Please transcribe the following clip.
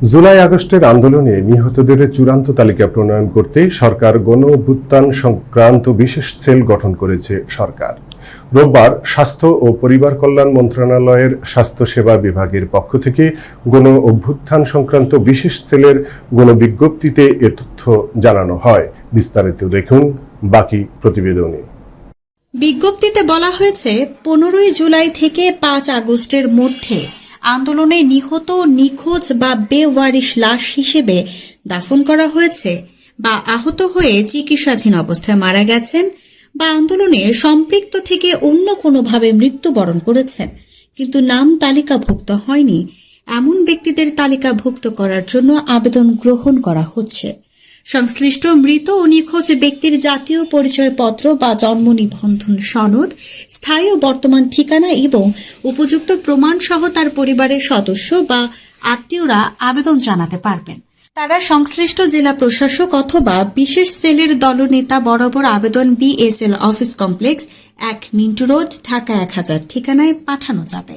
জুলাই আগস্টের আন্দোলনে নিহতদের চূড়ান্ত তালিকা প্রণয়ন করতে সরকার গণ অভ্যুত্থান সংক্রান্ত বিশেষ সেল গঠন করেছে সরকার। রোববার স্বাস্থ্য ও পরিবার কল্যাণ মন্ত্রণালয়ের স্বাস্থ্যসেবা বিভাগের পক্ষ থেকে গণ অভ্যুত্থান সংক্রান্ত বিশেষ সেলের গণ বিজ্ঞপ্তিতে এ তথ্য জানানো হয়। বিস্তারিত দেখুন বাকি প্রতিবেদনে। বিজ্ঞপ্তিতে বলা হয়েছে, পনেরোই জুলাই থেকে পাঁচ আগস্টের মধ্যে আন্দোলনে নিহত, নিখোঁজ বা বেওয়ারিশ লাশ হিসেবে দাফন করা হয়েছে বা আহত হয়ে চিকিৎসাধীন অবস্থায় মারা গেছেন বা আন্দোলনে সম্পৃক্ত থেকে অন্য কোনোভাবে মৃত্যুবরণ করেছেন। কিন্তু নাম তালিকাভুক্ত হয়নি। এমন ব্যক্তিদের তালিকাভুক্ত করার জন্য আবেদন গ্রহণ করা হচ্ছে। সংশ্লিষ্ট মৃত ও নিখোঁজ ব্যক্তির জাতীয় পরিচয়পত্র বা জন্ম নিবন্ধন সনদ, স্থায়ী ও বর্তমান ঠিকানা এবং উপযুক্ত প্রমাণ সহ তার পরিবারের সদস্য বা আত্মীয়রা আবেদন জানাতে পারবেন। তারা সংশ্লিষ্ট জেলা প্রশাসক অথবা বিশেষ সেলের দলনেতা বরাবর আবেদন বিএসএল অফিস কমপ্লেক্স এক মিন্টু রোড, ঢাকা এক হাজার ঠিকানায় পাঠানো যাবে।